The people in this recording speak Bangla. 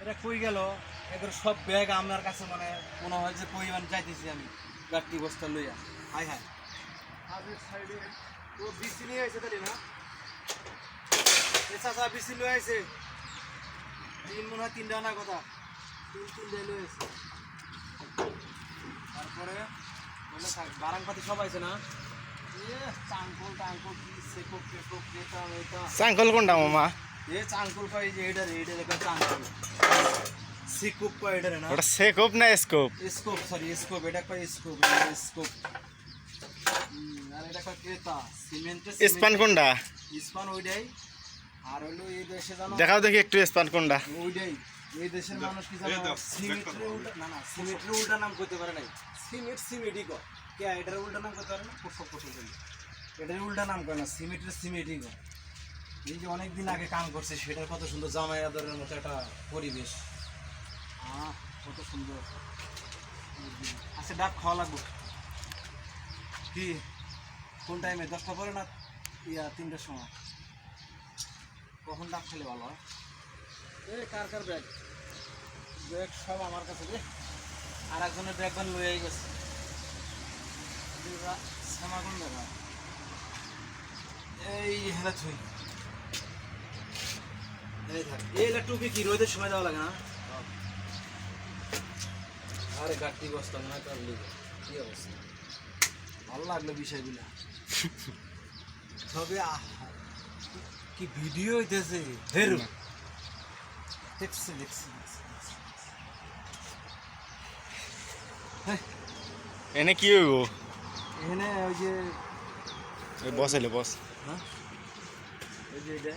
এটা কই গেল? এবার সব ব্যাগ আপনার কাছে মানে মনে হয় যে কই মানে চাইতেছি আমি গাড়ি বস্তা লইয়া। হাই হাই। আগের সাইডে ও বিসি নিয়ে আইছে তাহলে না? চাচা বিসি লয়ে আইছে। তিন মনে হয় তিনটা না কথা? তিন তিনটা লয়ে আইছে। তারপরে বলে থাক বারাংপাতি সব আইছে না? চাঙ্কল টাঙ্কল কি চাঙ্কল কোনটা মামা? এ চাঙ্কুল পাই যে এটা রে এটা দেখা চাঙ্কুল। সিকুপ এটা না? ওটা সেকোপ না স্কোপ? স্কোপ সরি স্কোপ এটা কয় স্কোপ স্কোপ। আর এটা কয় ক্রেতা সিমেন্টের স্পান কোনটা? ইস্পান ওইটাই। আর হলো এই দেশে জানো? দেখাও দেখি একটু স্পান কোনটা। ওইটাই। এই দেশের মানুষ কি জানো? সিমেন্টের উল্টা না না সিমেন্টের উল্টা নাম করতে পারে নাই। সিমেন্ট সিমেন্টই কয়। কে এটার উল্টা নাম করতে পারে না? সব পছন্দ এটার উল্টা নাম করে না সিমেন্টের সিমেন্টই কয়। এই যে অনেক দিন আগে কাম করছে সেটার কত সুন্দর জামাই আদরের মতো একটা পরিবেশ। কত সুন্দর। আচ্ছা ডাব খাওয়া লাগবে। কি? কোন টাইমে দশটা পরে না? ইয়া তিনটার সময়। কখন ডাব খেলে ভালো হয়? এ কার কার ব্যাগ ব্যাগ সব আমার কাছে রে। আর একজনের ব্যাগ বান লয়ে গেছে। ব্যাগ এই হেলা থুই। এই থাক। এই লা টুপি কি? রোদের সময় দেওয়া লাগে না? আরে গাড়ি বস্তা মনে তার লিগে। কি অবস্থা? ভালো লাগল বিষয়গুলো। তবে কি ভিডিও হইতেছে? হেরু। দেখছি। হেই, এনে কি হইব? এখানে ওই যে বস এলে বস। হ্যাঁ? ওই যে এটা।